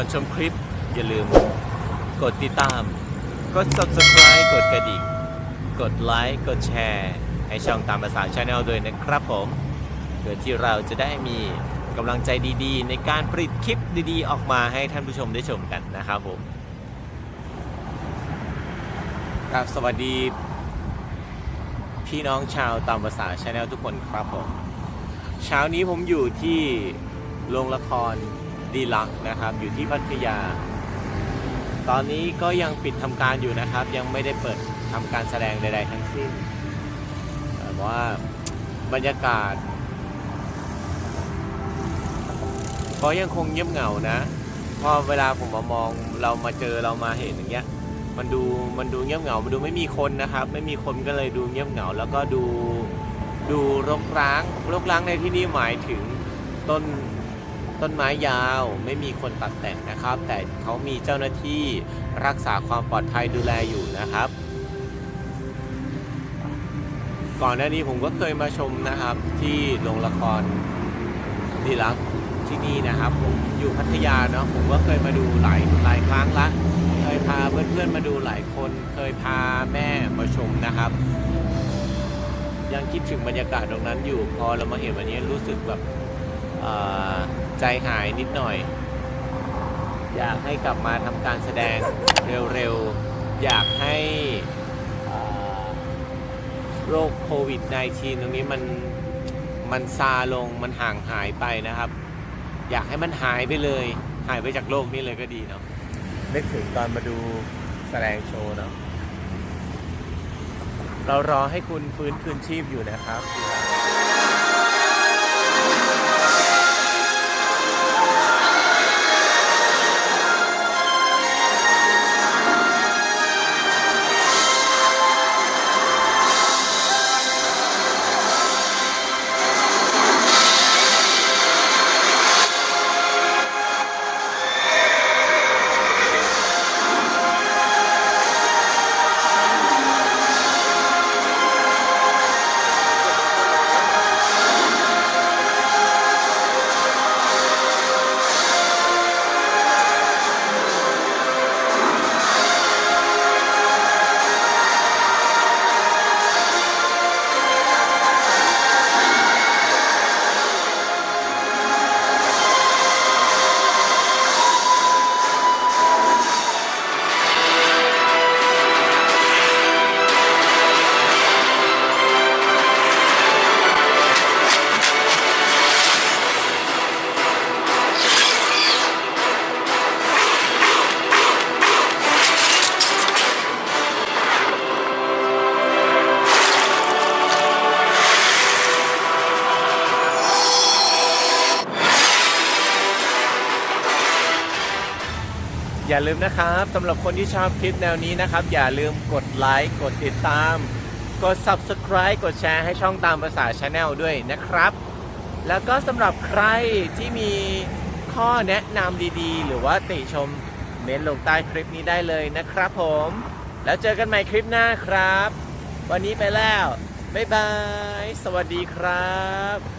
ก่อนชมคลิปอย่าลืมกดติดตาม กด subscribe กดกระดิ่ง กดไลค์ กดแชร์ ให้ช่องตามภาษาชาแนลด้วยนะครับผมเพื่อที่เราจะได้มีกำลังใจดีๆ ในการผลิตคลิปดีๆ ออกมาให้ท่านผู้ชมได้ชมกันนะครับผมครับสวัสดีพี่น้องชาวตามภาษาชาแนลทุกคนครับผม เช้านี้ผมอยู่ที่โรงละคร ดีลักนะครับ อยู่ที่พัทยา ตอนนี้ก็ยังปิดทำการอยู่นะครับ ยังไม่ได้เปิดทำการแสดงใด ๆ ทั้งสิ้นแต่ว่าบรรยากาศ ก็ยังคงเงียบเหงานะเพราะเวลาผมมามองเรามาเจอเรามาเห็นอย่างเงี้ย มันดูมันดูเงียบเหงา มันดูไม่มีคนนะครับ ไม่มีคนก็เลยดูเงียบเหงา แล้วก็ดูดูรกร้างรกร้างในที่นี้หมายถึงต้น ต้นไม้ยาวไม่มีคนตัดแต่งนะครับ แต่เขามีเจ้าหน้าที่รักษาความปลอดภัยดูแลอยู่นะครับ ก่อนหน้านี้ผมก็เคยมาชมนะครับ ที่โรงละครดีลักที่นี่นะครับ ผมอยู่พัทยาเนาะผมก็เคยมาดูหลายหลายครั้งละเคยพาเพื่อนๆมาดูหลายคน เคยพาแม่มาชมนะครับยังคิดถึงบรรยากาศตรงนั้นอยู่ พอเรามาเห็นวันนี้รู้สึกแบบ ใจหายนิดหน่อย อยากให้กลับมาทำการแสดงเร็วๆ อยากให้เอ่อโรคโควิด -19 ตรงนี้มันมันซาลงมันห่างหายไปนะครับ อยากให้มันหายไปเลย หายไปจากโลกนี้เลยก็ดีเนาะนึกถึงตอนมาดูแสดงโชว์เนาะเรารอให้คุณฟื้นคืนชีพอยู่นะครับ อย่าลืมนะครับสำหรับคนที่ชอบคลิปแนวนี้นะครับ อย่าลืมกดไลค์กดติดตาม กด subscribe กดแชร์ให้ช่องตามภาษาชาแนลด้วยนะครับ แล้วก็สำหรับใครที่มีข้อแนะนำดีๆ หรือว่าติชมเม้นลงใต้คลิปนี้ได้เลยนะครับผม แล้วเจอกันใหม่คลิปหน้าครับ วันนี้ไปแล้ว บ๊ายบาย สวัสดีครับ